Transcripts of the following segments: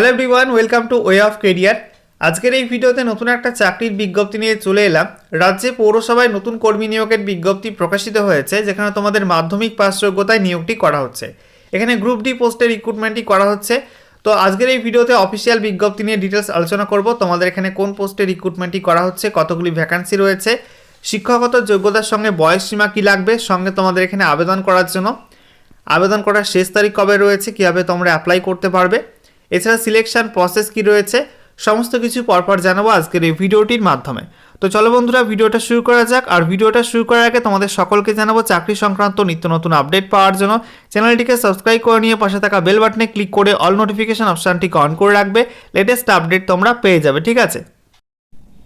Hello everyone welcome to way of career আজকের এই ভিডিওতে নতুন একটা চাকরির বিজ্ঞপ্তি নিয়ে চলে এলাম। রাজ্যে পৌরসভায় নতুন কর্মী নিয়োগের বিজ্ঞপ্তি প্রকাশিত হয়েছে, যেখানে তোমাদের মাধ্যমিক পাস যোগ্যতায় নিয়োগটি করা হচ্ছে। এখানে গ্রুপ ডি পোস্টে রিক্রুটমেন্টই করা হচ্ছে। তো আজকের এই ভিডিওতে অফিসিয়াল বিজ্ঞপ্তি নিয়ে ডিটেলস আলোচনা করব, তোমাদের এখানে কোন পোস্টে রিক্রুটমেন্টই করা হচ্ছে, কতগুলি ভ্যাকান্সি রয়েছে, শিক্ষাগত যোগ্যতার সঙ্গে বয়স সীমা কী লাগবে, সঙ্গে তোমাদের এখানে আবেদন করার জন্য। আবেদন করার শেষ তারিখ কবে রয়েছে, কীভাবে তোমরা অ্যাপ্লাই করতে পারবে। এছাড়া সিলেকশন প্রসেস কি রয়েছে, সমস্ত কিছু পরপর জানাব আজকের এই ভিডিওটির মাধ্যমে। তো চলো বন্ধুরা, ভিডিওটা শুরু করা যাক। আর ভিডিওটা শুরু করার আগে তোমাদের সকলকে জানাব, চাকরি সংক্রান্ত নিত্য নতুন আপডেট পাওয়ার জন্য চ্যানেলটিকে সাবস্ক্রাইব করে নিয়ে পাশে থাকা বেল বাটনে ক্লিক করে অল নোটিফিকেশান অপশানটিকে অন করে রাখবে। লেটেস্ট আপডেট তোমরা পেয়ে যাবে, ঠিক আছে?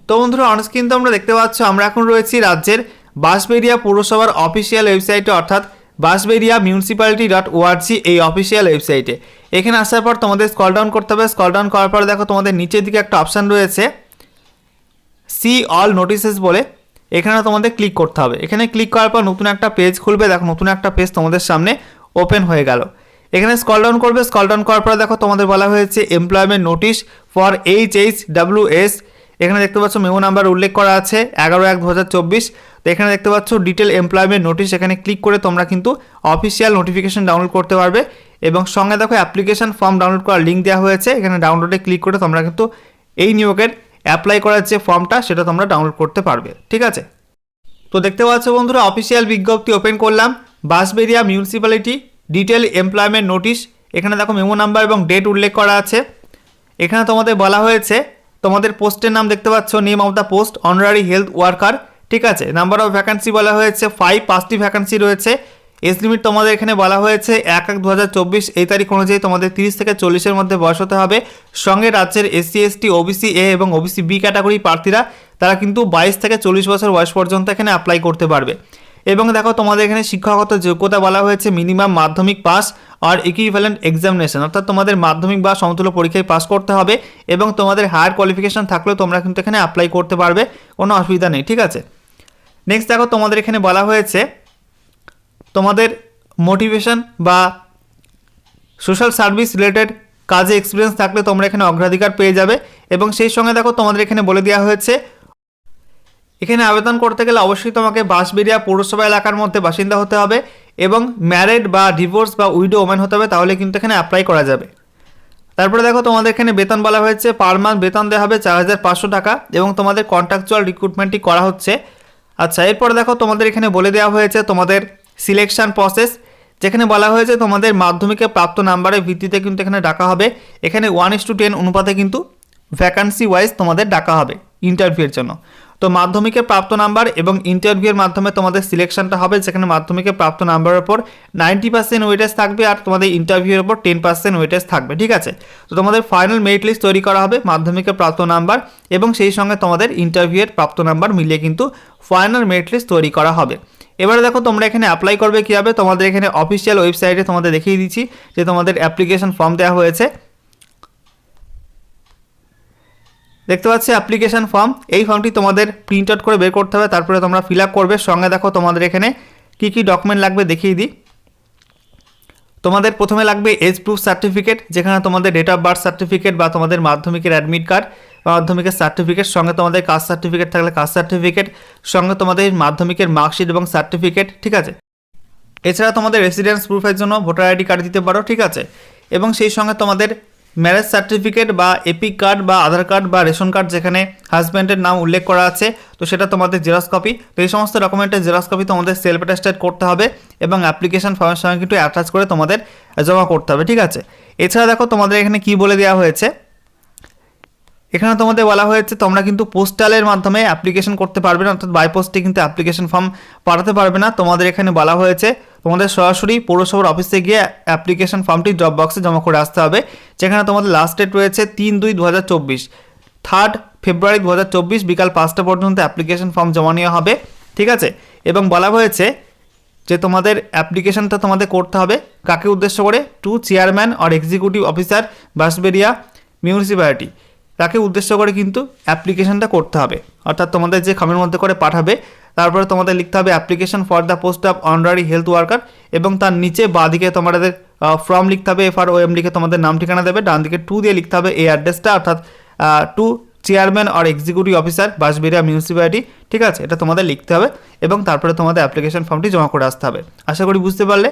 তো বন্ধুরা অনস্ক্রিন তোমরা দেখতে পাচ্ছ, আমরা এখন রয়েছি রাজ্যের বাঁশবেরিয়া পৌরসভার অফিসিয়াল ওয়েবসাইটে অর্থাৎ বাঁশবেরিয়া মিউনিসিপ্যালিটি ডট ওআরজি এই অফিসিয়াল ওয়েবসাইটে এখানে আসার পর তোমাদের স্কল ডাউন করতে হবে। স্কল ডাউন করার পর দেখো তোমাদের নিচের দিকে একটা অপশান রয়েছে। সি অল নোটিসেস বলে। এখানে তোমাদের ক্লিক করতে হবে। এখানে ক্লিক করার পর নতুন একটা পেজ খুলবে। দেখো নতুন একটা পেজ তোমাদের সামনে ওপেন হয়ে গেল। এখানে স্কল ডাউন করবে। স্কল ডাউন করার পর দেখো তোমাদের বলা হয়েছে employment notice for H H W S এখানে দেখতে পাচ্ছ মেমো নাম্বার উল্লেখ করা আছে, এগারো এক দু তো এখানে দেখতে পাচ্ছ ডিটেল এমপ্লয়মেন্ট নোটিশ এখানে ক্লিক করে তোমরা কিন্তু অফিসিয়াল নোটিফিকেশন ডাউনলোড করতে পারবে। এবং সঙ্গে দেখো অ্যাপ্লিকেশন ফর্ম ডাউনলোড করার লিঙ্ক দেওয়া হয়েছে, এখানে ডাউনলোডে ক্লিক করে তোমরা কিন্তু এই নিয়োগের অ্যাপ্লাই করার যে ফর্মটা সেটা তোমরা ডাউনলোড করতে পারবে। ঠিক আছে? তো দেখতে পাচ্ছ বন্ধুরা অফিসিয়াল বিজ্ঞপ্তি ওপেন করলাম। Bansberia municipality detail employment notice এখানে দেখো মেমো নাম্বার এবং ডেট উল্লেখ করা আছে। এখানে তোমাদের বলা হয়েছে তোমাদের পোস্টের নাম দেখতে পাচ্ছ name of the post honorary health worker ঠিক আছে? নাম্বার অফ ভ্যাকান্সি বলা হয়েছে ফাইভ পাঁচটি ভ্যাকান্সি রয়েছে। এজ লিমিট তোমাদের এখানে বলা হয়েছে, এক এক দু এই তারিখ অনুযায়ী তোমাদের তিরিশ থেকে চল্লিশের মধ্যে বয়স হতে হবে। সঙ্গে রাজ্যের এসসি এসটি ওবিসি এ এবং ওবিসি বি ক্যাটাগরি প্রার্থীরা, তারা কিন্তু বাইশ থেকে চল্লিশ বছর বয়স পর্যন্ত এখানে অ্যাপ্লাই করতে পারবে। এবং দেখো তোমাদের এখানে শিক্ষাগত যোগ্যতা বলা হয়েছে মিনিমাম মাধ্যমিক পাস আর ইকুইভ্যালেন্ট এক্সামিনেশন অর্থাৎ তোমাদের মাধ্যমিক বা সমতুল্য পরীক্ষায় পাস করতে হবে এবং তোমাদের হায়ার কোয়ালিফিকেশন থাকলেও তোমরা কিন্তু এখানে অ্যাপ্লাই করতে পারবে, কোনো অসুবিধা নেই, ঠিক আছে? নেক্সট দেখো তোমাদের এখানে বলা হয়েছে তোমাদের মোটিভেশন বা সোশ্যাল সার্ভিস রিলেটেড কাজে এক্সপিরিয়েন্স থাকলে তোমরা এখানে অগ্রাধিকার পেয়ে যাবে এবং সেই সঙ্গে দেখো তোমাদের এখানে বলে দেওয়া হয়েছে এখানে আবেদন করতে গেলে অবশ্যই তোমাকে বাঁশবেরিয়া পৌরসভা এলাকার মধ্যে বাসিন্দা হতে হবে এবং ম্যারেড বা ডিভোর্স বা উইডো ওমেন হতে হবে, তাহলে কিন্তু এখানে অ্যাপ্লাই করা যাবে। তারপরে দেখো, তোমাদের এখানে বেতন বলা হয়েছে পার মান্থ বেতন দেওয়া হবে চার হাজার পাঁচশো টাকা এবং তোমাদের কন্ট্রাকচুয়াল রিক্রুটমেন্টটি করা হচ্ছে। আচ্ছা এরপরে দেখো, তোমাদের এখানে বলে দেওয়া হয়েছে তোমাদের সিলেকশন প্রসেস যেখানে বলা হয়েছে তোমাদের মাধ্যমিকে প্রাপ্ত নাম্বারের ভিত্তিতে কিন্তু এখানে ডাকা হবে। এখানে ওয়ান ইস টু টেন অনুপাতে কিন্তু ভ্যাকান্সি ওয়াইজ তোমাদের ডাকা হবে ইন্টারভিউয়ের জন্য। তো মাধ্যমিকে প্রাপ্ত নাম্বার এবং ইন্টারভিউয়ের মাধ্যমে তোমাদের সিলেকশনটা হবে, যেখানে মাধ্যমিকে প্রাপ্ত নাম্বারের ওপর নাইনটি পার্সেন্ট ওয়েটেজ থাকবে আর তোমাদের ইন্টারভিউয়ের ওপর টেন পার্সেন্ট ওয়েটেজ থাকবে, ঠিক আছে? তো তোমাদের ফাইনাল মেরিট লিস্ট তৈরি করা হবে মাধ্যমিকে প্রাপ্ত নাম্বার এবং সেই সঙ্গে তোমাদের ইন্টারভিউয়ের প্রাপ্ত নাম্বার মিলিয়ে কিন্তু ফাইনাল মেরিট লিস্ট তৈরি করা হবে। এবারে দেখো তোমরা এখানে অ্যাপ্লাই করবে কীভাবে, তোমাদের এখানে অফিসিয়াল ওয়েবসাইটে তোমাদের দেখিয়ে দিচ্ছি যে তোমাদের অ্যাপ্লিকেশন ফর্ম দেওয়া হয়েছে। দেখতে পাচ্ছি অ্যাপ্লিকেশন ফর্ম এই ফর্মটি তোমাদের প্রিন্ট আউট করে বের করতে হবে, তারপরে তোমরা ফিল আপ করবে। সঙ্গে দেখো তোমাদের এখানে কী কী ডকুমেন্ট লাগবে দেখিয়ে দিই। তোমাদের প্রথমে লাগবে এজ প্রুফ সার্টিফিকেট যেখানে তোমাদের ডেট অফ বার্থ সার্টিফিকেট বা তোমাদের মাধ্যমিকের অ্যাডমিট কার্ড বা মাধ্যমিকের সার্টিফিকেট সঙ্গে তোমাদের কাস্ট সার্টিফিকেট থাকলে কাস্ট সার্টিফিকেট সঙ্গে তোমাদের মাধ্যমিকের মার্কশিট এবং সার্টিফিকেট ঠিক আছে? এছাড়া তোমাদের রেসিডেন্স প্রুফের জন্য ভোটার আইডি কার্ড দিতে পারো, ঠিক আছে? এবং সেই সঙ্গে তোমাদের ম্যারেজ সার্টিফিকেট বা এপিক কার্ড বা আধার কার্ড বা রেশন কার্ড যেখানে হাজব্যান্ডের নাম উল্লেখ করা আছে, তো সেটা তোমাদের জেরক্স কপি তো এই সমস্ত ডকুমেন্টের জেরক্স কপি তোমাদের সেলফ অ্যাটাস্টেড করতে হবে এবং অ্যাপ্লিকেশন ফর্মের সঙ্গে কিন্তু অ্যাটাচ করে তোমাদের জমা করতে হবে, ঠিক আছে? এছাড়া দেখো তোমাদের এখানে কি বলে দেওয়া হয়েছে? এখানে তোমাদের বলা হয়েছে, তোমরা কিন্তু পোস্টালের মাধ্যমে অ্যাপ্লিকেশন করতে পারবে না, অর্থাৎ বাই পোস্টে কিন্তু অ্যাপ্লিকেশন ফর্ম পাঠাতে পারবে না। তোমাদের এখানে বলা হয়েছে, তোমাদের সরাসরি পৌরসভার অফিসে গিয়ে অ্যাপ্লিকেশন ফর্মটি ড্রপ বক্সে জমা করে আসতে হবে, যেখানে তোমাদের লাস্ট ডেট রয়েছে তিন দুই দু থার্ড ফেব্রুয়ারি দু হাজার চব্বিশ, বিকাল পাঁচটা পর্যন্ত অ্যাপ্লিকেশন ফর্ম জমা নেওয়া হবে, ঠিক আছে? এবং বলা হয়েছে যে তোমাদের অ্যাপ্লিকেশনটা তোমাদের করতে হবে, কাকে উদ্দেশ্য করে? To chairman R executive officer Bansberia municipality তাকে উদ্দেশ্য করে কিন্তু অ্যাপ্লিকেশনটা করতে হবে। অর্থাৎ তোমাদের যে খামের মধ্যে করে পাঠাবে, তারপরে তোমাদের লিখতে হবে application for the post of honorary health worker এবং তার নিচে বাঁদিকে তোমাদের ফর্ম লিখতে হবে এফ আর ও এম লিখে তোমাদের নাম ঠিকানা দেবে ডান দিকে টু দিয়ে লিখতে হবে এই অ্যাড্রেসটা অর্থাৎ to chairman R executive officer Bansberia municipality ঠিক আছে? এটা তোমাদের লিখতে হবে এবং তারপরে তোমাদের অ্যাপ্লিকেশন ফর্মটি জমা করে আসতে হবে। আশা করি বুঝতে পারলে।